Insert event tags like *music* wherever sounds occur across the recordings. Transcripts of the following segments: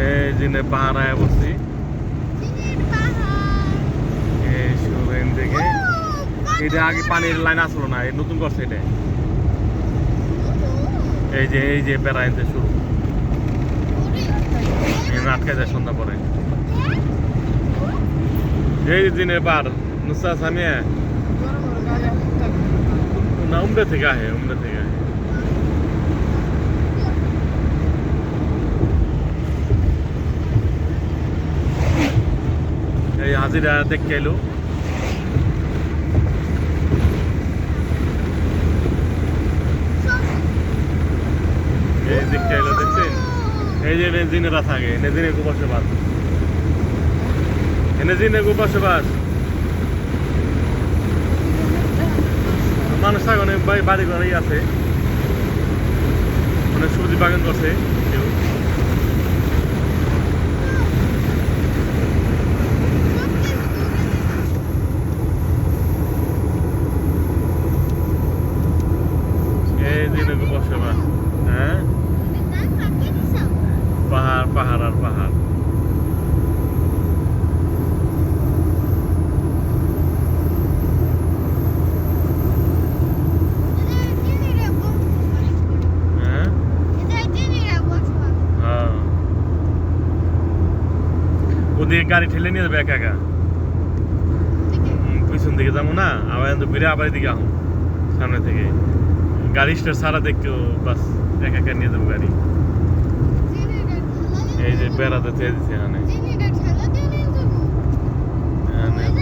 এই জিনে পাহাড়ায় বসছি চিনির এই শুভেন থেকে এটা আগে পানির লাইন আসলো না এই নতুন করছে এটা। এই যে এই যে বেড়া এনতে শুরু। এই আটকে যায় সন্ধ্যা পরে। এই দিনের বার নুসা সামিয়া। না উমরে থেকে আহে উমরে থেকে আহে এই হাজিরা দেখতে এলো। এই দেখতে এলো, দেখছেন? এই যে নেজিনেরা থাকে, নেজিনে গো বসবাস নেজিনে গো বসবাস মানুষ থাকে অনেক, বাড়ি ঘরেই আছে। অনেক সবজি বাগান করছে কেউ এই দিনে গো বসবাস হ্যাঁ পাহাড় পাহাড় আর পাহাড় হ্যাঁ হ্যাঁ ওদিকে গাড়ি ঠেলে নিয়ে যাবে একা একা। পিছন দিকে যাব না আবার ঘুরে আবার এদিকে আহ সামনে থেকে। গাড়ি স্টার সারা দেখতেও বাস একা একা নিয়ে যাব গাড়ি। এই যে বেড়াতে থেকে দিচ্ছে এখানে।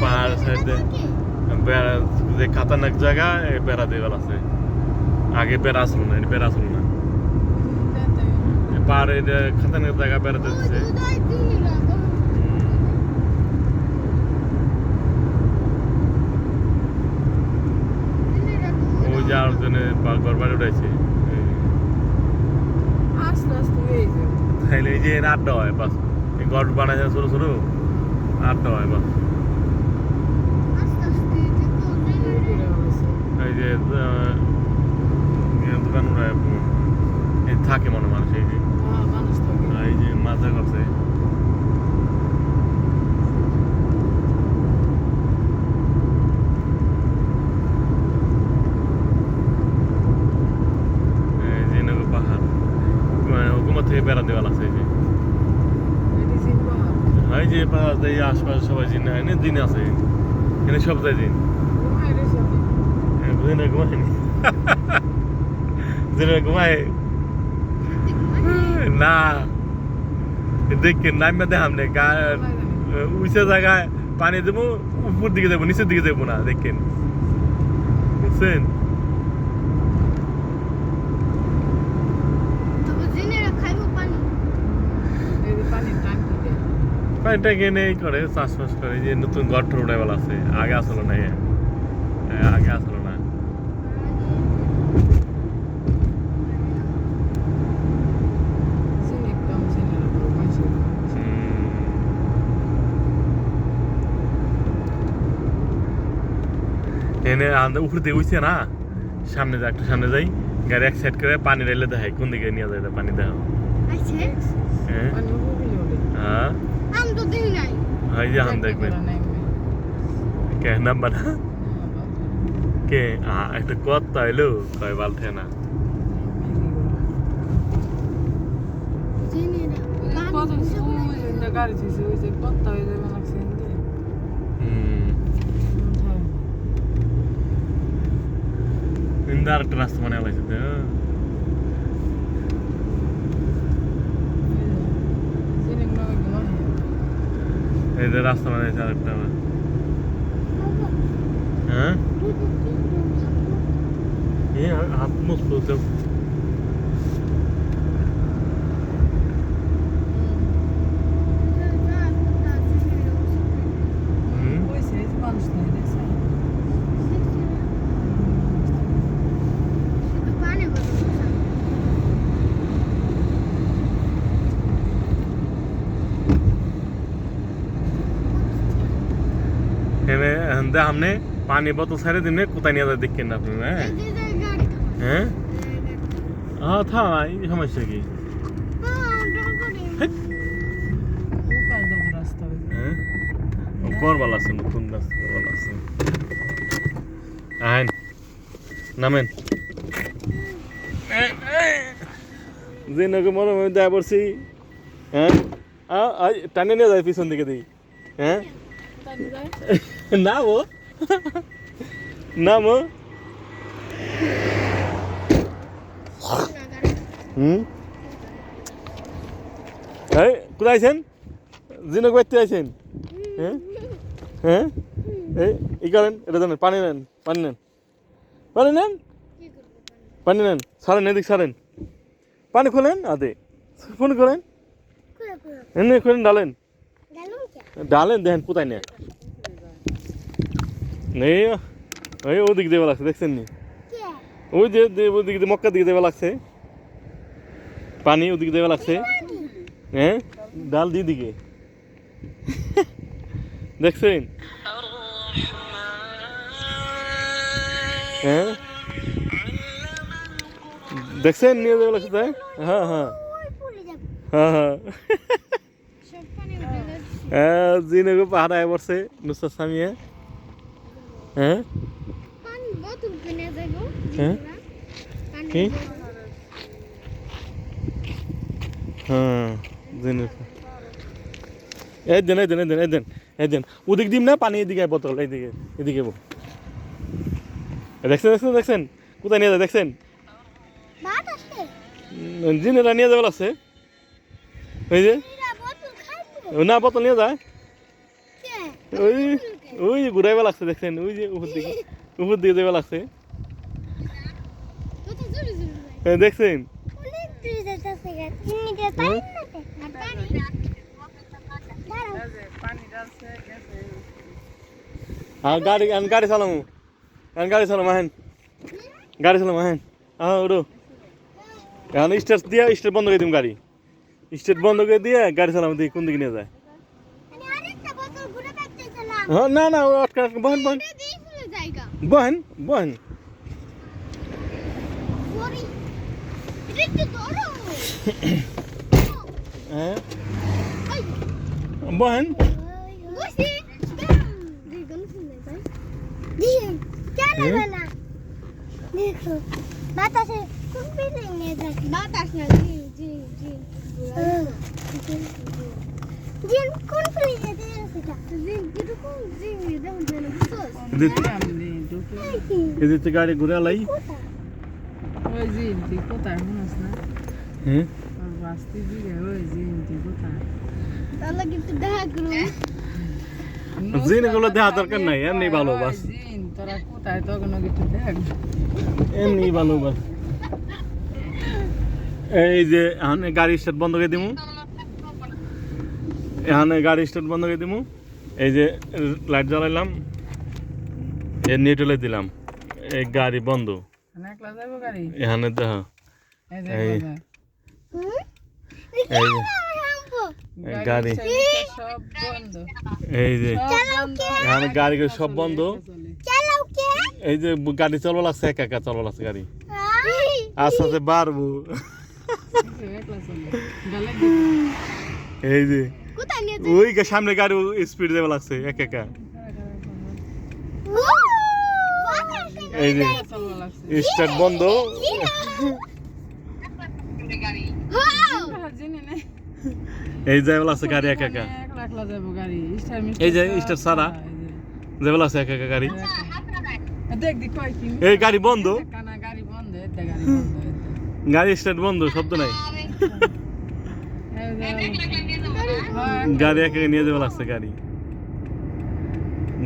পাহাড় সাইডে বেড়া যে খাতারনাক জায়গা বেড়া দেওয়াল আছে। আগে বেড়া আসলো না বেড়া আসলো না। পাহাড়ের খাতারনাক জায়গা বেড়াতে দিচ্ছে ওই যে আর জনে ঘর বাড়ি উঠাইছে আস্তে আস্তে হয়ে যাবে তাইলে এই যে আড্ডা হয় বাস। এই ঘর বানাইছে ছোট ছোট আড্ডা হয় বাস। এই যে দোকান উঠায় এই থাকে মনে মানুষ এই যে হ্যাঁ মানুষ থাকে এই যে মাজা করছে এই যে নগর পাহাড় মানে হুকুমত থেকে বেড়া দেওয়া লাগছে এই যে। এই যে পাহাড় এই আশপাশে সবাই জিন এনে দিন আছে। এখানে সব যায় দিন না। নে। উঁচা জায়গায় পানি দেবো, উপর দিকে যাব নিচের দিকে যাব না, দেখেন। বুঝছেন এই যে পানির টাঙ্কি দেয় কিনে এই করে চাষবাস করে। যে নতুন টর উঠাইবার আছে আগে আসলো না আগে আসলো না। এনে আমাদের উপর দিয়ে উঠছে না সামনে যা একটু সামনে যাই গাড়ি এক সাইড করে পানি রেলে দেখাই কোন দিকে নিয়ে যায় পানি দেখা হ্যাঁ? পানি উপরে হলে হ্যাঁ আমি তো দেখি নাই হয় যে হাম দেখবেন কে নাম্বার কে আ একটা কথা হইল কয় বালতে না চিনি না কত গাড়ি ছিল ওই যে পত্তা হয়ে যাবে না সেন্টে হুম কিন্তু আর একটা রাস্তা মানে আলাইছে তো চিনি না ঘুমায় এই যে রাস্তা আছে আরেকটা হ্যাঁ? হাত মুসলো কিন্তু আপনি পানি বোতল ছেড়ে দিনে কোথায় নিয়ে যায় দেখেন না আপনি হ্যাঁ? হ্যাঁ? হ্যাঁ? থাই সমস্যা কি? হ্যাঁ? করবাল আছে নতুন রাস্তা আছে। আহেন নামেন। যে হ্যাঁ? টানে নিয়ে যায় পিছন দিকে দিই হ্যাঁ? নাম নাম ও হুম? এই কোথায় আছেন জিনক বাইতে আছেন হ্যাঁ? হ্যাঁ? এই ই করেন এটা জানেন পানি নেন পানি নেন। পানি নেন? পানি নেন সারেন এদিক সারেন পানি খোলেন? আদে ফোন করেন। এনে করেন ডালেন ডালেন দেখেন কোথায় নেয়। নেই ওদিক দেওয়া লাগছে, দেখছেন নি? ওই যে ওদিক দিয়ে মক্কা দিকে দেওয়া লাগছে। পানি ওদিকে দেওয়া লাগছে। হ্যাঁ? ডাল দিয়ে দিকে। *laughs* দেখছেন? হ্যাঁ? দেখছেন? নিয়ে দেওয়া লাগছে তাই? হ্যাঁ হ্যাঁ। হ্যাঁ হ্যাঁ। *laughs* হ্যাঁ জিনগো পাহাড়ায় পড়ছে নুসরাত সামিয়া। হ্যাঁ? হ্যাঁ? কি? হ্যাঁ এই দেন এই দেন এই দেন এই দেন এই দেন। ওদিক দিম না পানি এদিকে বোতল এইদিকে এদিকে বো দেখছেন দেখছেন দেখছেন? কোথায় নিয়ে যায় দেখছেন? জিনেরা নিয়ে যাবে লাগছে ওই যে? না বোতল নিয়ে যায়। ওই ওই যে ঘুরাইবে লাগছে দেখছেন? ওই যে উপর দিকে উপর দিকে যাবে লাগছে। হ্যাঁ, দেখছেন? হ্যাঁ গাড়ি গাড়ি চালামু। গাড়ি চালাম আহেন। গাড়ি চালাম আহেন। হ্যাঁ ওরো এখন স্টার্ট দিয়ে স্টার্ট বন্ধ করে দিম গাড়ি। স্টার্ট বন্ধ করে দিয়ে গাড়ি চালাম দেখি কোন দিকে নিয়ে যায়। হ্যাঁ না না ও আটকা আটকা বহেন বহেন জায়গা বহেন বহেন সরি এটা তো ধরো হ্যাঁ বহেন বসি দেখুন শুনে ভাই দিন চলে হুম? না দেখো বাতাসে কোন বিল্ডিং নিয়ে যায় বাতাস না জি জি জি এদিক- গাড়ি ঘুরে দেখা দরকার নাই, এমনি ভালো, বাস। এমনি বাস এই যে গাড়ি স্টার্ট বন্ধ করে দিমু এখানে গাড়ি স্টার্ট বন্ধ করে দিমু। এই যে লাইট জ্বালাইলাম এ নিউট্রালে দিলাম এই গাড়ি বন্ধ। একলা এখানে দেখ এই এই- যে এই গাড়ি সব এই যে এখানে গাড়ি সব বন্ধ। চলে। চালাও কে? এই যে গাড়ি চলবা লাগছে একা একা চলবা লাগছে গাড়ি। আস্তে আস্তে বাড়বো। এই যে কোথায় নিয়ে ওই গা- সামনে গাড়ি স্পিড দেওয়া লাগছে এক একা। এই যে স্টার্ট বন্ধ। এই যাই লাগছে গাড়ি একা একা। এই যে স্টার সারা। যে। লাগছে একা একা গাড়ি। এই গাড়ি বন্ধ। গাড়ি স্টার্ট বন্ধ শব্দ নাই। যে গাড়ি একা নিয়ে যাওয়া লাগছে গাড়ি।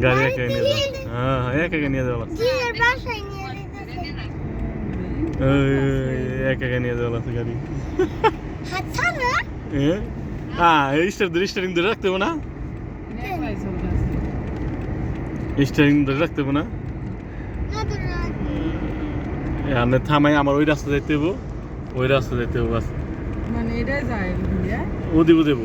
গাড়ি একা নিয়ে যাওয়া। হ্যাঁ হ্যাঁ একা একা নিয়ে যাওয়া লাগছে। একা একা নিয়ে যাওয়া লাগছে গাড়ি। হ্যাঁ ধরে স্টারিং ধরে রাখতে হবে না? স্টারিং ধরে রাখতে হবে না? না এখানে থামাই আমার ওই রাস্তা যাইতে হব ওই রাস্তা যাইতে হব বাস। মানে এটাই যায় ওদিকে দেবো